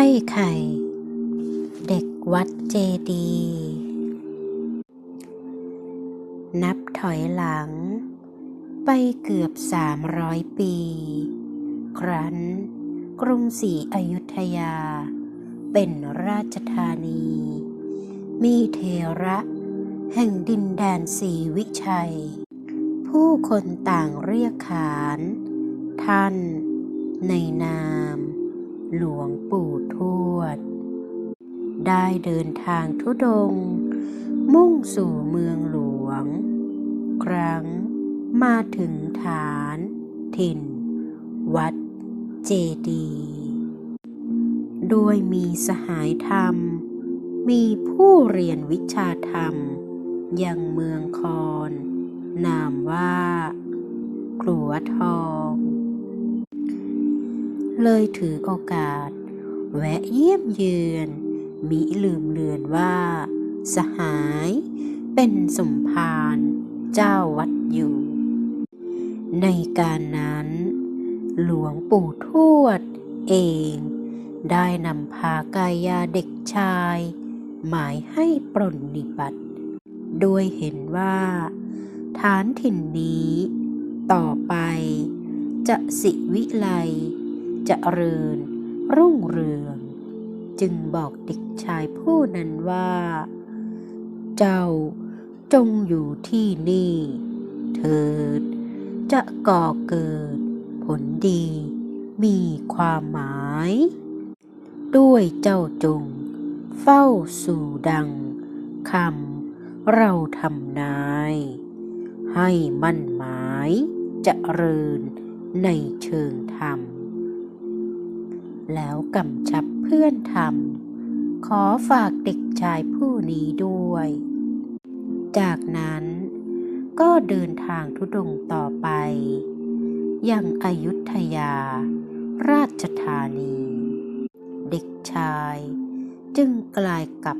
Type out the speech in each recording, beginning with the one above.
อ้ไข่ เด็กวัดเจดีย์นับถอยหลัง ไปเกือบสามร้อยปี ครั้น กรุงศรีอยุธยา เป็นราชธานี มีเทระแห่งดินแดนศรีวิชัย ผู้คนต่างเรียกขาน ท่าน ในนาม หลวงปู่ทวด ได้เดินทางทุดง มุ่งสู่เมืองหลวง ครั้งมาถึงฐาน ถิ่น วัด เจดีด้วยมีสหายธรรม มีผู้เรียนวิชาธรรม ยังเมืองคอน นามว่า ครัวทอง เลยถือโอกาส แวะเยี่ยมเยือนมิลืมเลือนว่า สหายเป็นสมภารเจ้าวัดอยู่ ในการนั้น หลวงปู่ทวดเอง ได้นำพากายาเด็กชาย หมายให้ปรนนิบัติโดยเห็นว่า ฐานถิ่นนี้ ต่อไป จะสิวิไล จะเริญ รุ่งเรือง จึงบอกเด็กชายผู้นั้นว่า เจ้าจงอยู่ที่นี่ เถิด จะก่อเกิด ผลดี มีความหมาย ด้วยเจ้าจง เฝ้าสู่ดังคำเราทำนาย ให้มั่นหมายจะเริญในเชิงธรรม แล้วกำชับเพื่อนทำขอฝากเด็กชายผู้นี้ด้วย จากนั้นก็เดินทางทุดงต่อไป ยังอายุทยา ราชธานี เด็กชายจึงกลายกับ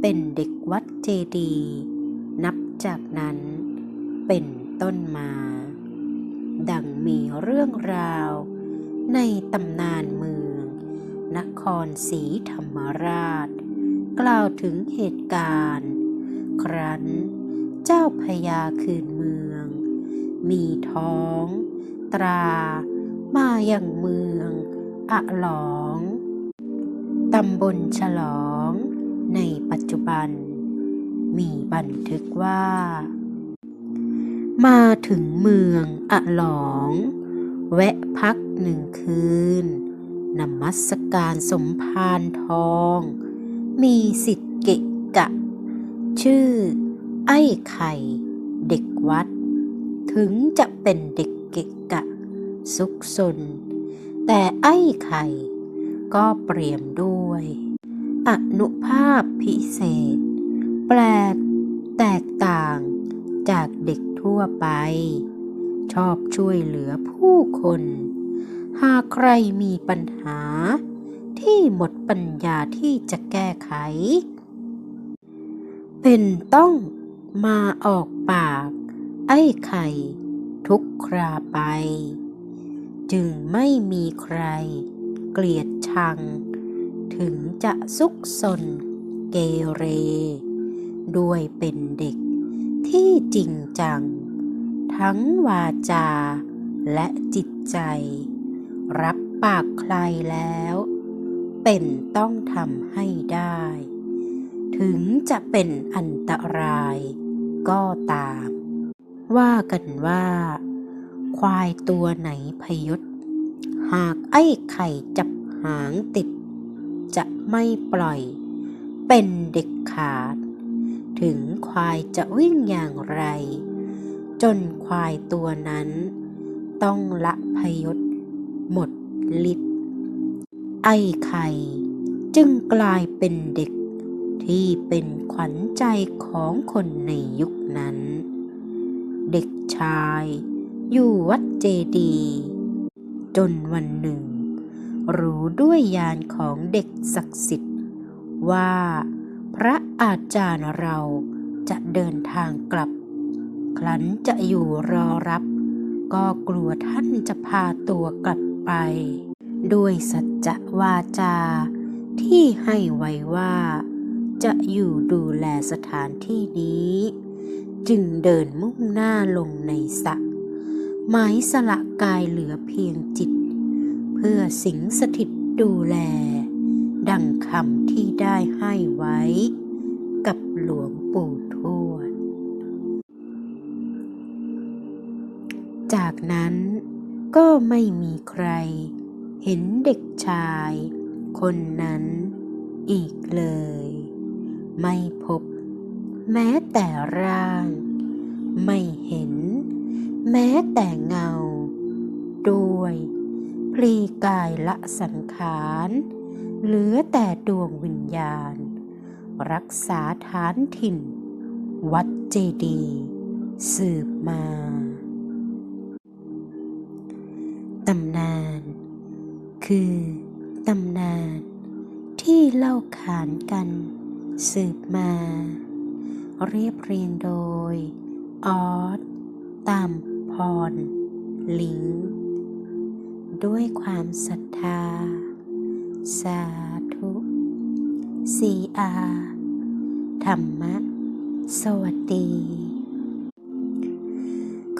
เป็นเด็กวัดเจดีย์นับจากนั้นเป็นต้นมา ดังมีเรื่องราวในตำนานมือ นครศรีธรรมราช กล่าวถึงเหตุการณ์ ครั้น เจ้าพญาคืนเมือง มีท้อง ตรา มาอย่างเมืองอะหลองตำบลฉลอง ในปัจจุบัน มีบันทึกว่า มาถึงเมืองอะหลอง แวะพักหนึ่งคืน นมัสการสมภารทอง มีสิทธิเกะกะ ชื่อ ไอ้ไข่ เด็กวัด ถึงจะเป็นเด็กเกะกะ ซุกซนแต่ไอ้ไข่ ก็เปรียมด้วย อนุภาพพิเศษ แปลกแตกต่างจากเด็กทั่วไป ชอบช่วยเหลือผู้คน หากใครมีปัญหา ที่หมดปัญญาที่จะแก้ไข เป็นต้องมาออกปาก ไอ้ไข่ ทุกคราไป จึงไม่มีใคร เกลียดชัง ถึงจะซุกซนเกเร ด้วยเป็นเด็กที่จริงจัง ทั้งวาจาและจิตใจ รับปากใครแล้ว เป็นต้องทำให้ได้ ถึงจะเป็นอันตรายก็ตาม ว่ากันว่า ควายตัวไหนพยศ หากไอ้ไข่จับหางติด จะไม่ปล่อย เป็นเด็กขาด ถึงควายจะวิ่งอย่างไร จนควายตัวนั้น ต้องละพยศ หมดฤทธิ์ไอ้ไข่จึงกลายเป็นเด็กที่เป็นขวัญใจของคนในยุคนั้น เด็กชายอยู่วัดเจดีย์จนวันหนึ่ง รู้ด้วยญาณของเด็กศักดิ์สิทธิ์ ว่าพระอาจารย์เราจะเดินทางกลับ ครั้นจะอยู่รอรับ ก็กลัวท่านจะพาตัวกลับ ไป ด้วยสัจจะวาจา ที่ให้ไว้ว่า จะอยู่ดูแลสถานที่นี้ จึงเดินมุ่งหน้าลงในสระหมายสละกายเหลือเพียงจิต เพื่อสิงสถิตดูแล ดังคำที่ได้ให้ไว้ กับหลวงปู่ทวด จากนั้น ก็ไม่มีใคร เห็นเด็กชาย คนนั้นอีกเลย ไม่พบ แม้แต่ร่าง ไม่เห็น แม้แต่เงา ด้วยพลีกายละสังขารเหลือแต่ดวงวิญญาณ รักษาฐานถิ่น วัดเจดี สืบมา คือตำนานที่เล่าขานกัน สืบมา เรียบเรียงโดย ออสตามพร ลิง ด้วยความศรัทธา สาธุสีอาธรรมะ สวัสดี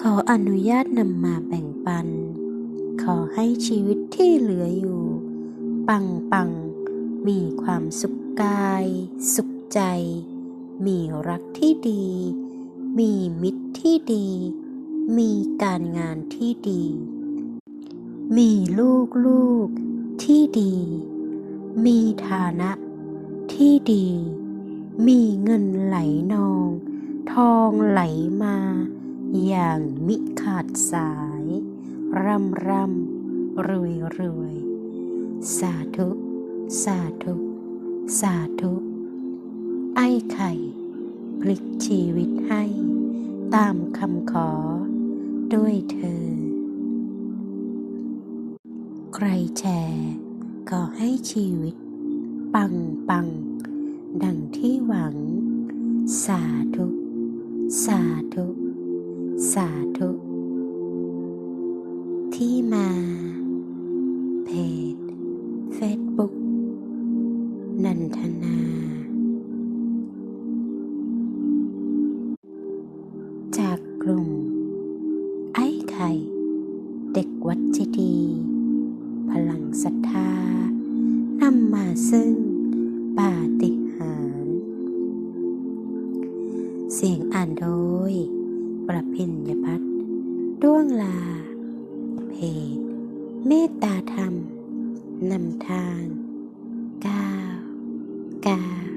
ขออนุญาตนำมาแบ่งปัน ขอให้ชีวิตที่เหลืออยู่ ปังปังมีความสุขกาย สุขใจ มีรักที่ดี มีมิตรที่ดี มีการงานที่ดี มีลูกลูกที่ดี มีฐานะที่ดี มีเงินไหลนอง ทองไหลมา อย่างมิขาดสาย ร่ำร่ำรวยรวยสาธุ สาธุ สาธุ ไอ้ไข่ พลิกชีวิตให้ ตามคำขอ ด้วยเธอ ใครแชร์ขอให้ชีวิต ปังปัง ดังที่หวัง สาธุ สาธุ สาธุ กลุ่ม ไอ้ไข่ เด็กวัดเจดี พลังศรัทธานำมาซึ่งปาฏิหาริย์เสียงอ่านโดย ประพิญญพัฒน์ด้วงลา เพจเมตตาธรรม นำทางก้าวก้าว